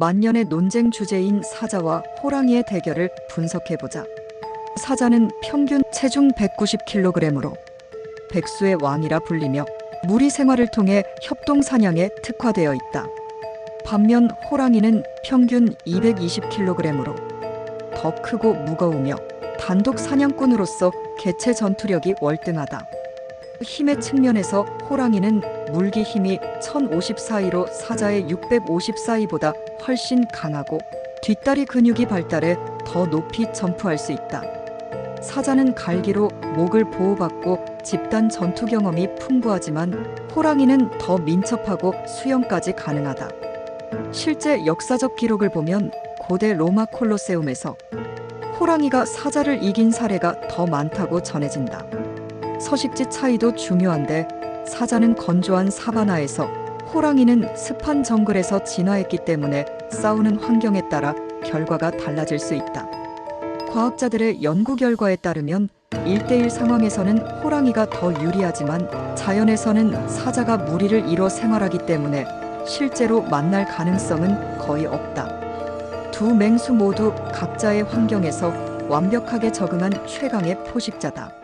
만년의 논쟁 주제인 사자와 호랑이의 대결을 분석해보자. 사자는 평균 체중 190kg으로 백수의 왕이라 불리며 무리 생활을 통해 협동 사냥에 특화되어 있다. 반면 호랑이는 평균 220kg으로 더 크고 무거우며 단독 사냥꾼으로서 개체 전투력이 월등하다. 힘의 측면에서 호랑이는 물기 힘이 1054이로 사자의 654이보다 훨씬 강하고 뒷다리 근육이 발달해 더 높이 점프할 수 있다. 사자는 갈기로 목을 보호받고 집단 전투 경험이 풍부하지만 호랑이는 더 민첩하고 수영까지 가능하다. 실제 역사적 기록을 보면 고대 로마 콜로세움에서 호랑이가 사자를 이긴 사례가 더 많다고 전해진다. 서식지 차이도 중요한데 사자는 건조한 사바나에서 호랑이는 습한 정글에서 진화했기 때문에 싸우는 환경에 따라 결과가 달라질 수 있다. 과학자들의 연구 결과에 따르면 1대1 상황에서는 호랑이가 더 유리하지만 자연에서는 사자가 무리를 이뤄 생활하기 때문에 실제로 만날 가능성은 거의 없다. 두 맹수 모두 각자의 환경에서 완벽하게 적응한 최강의 포식자다.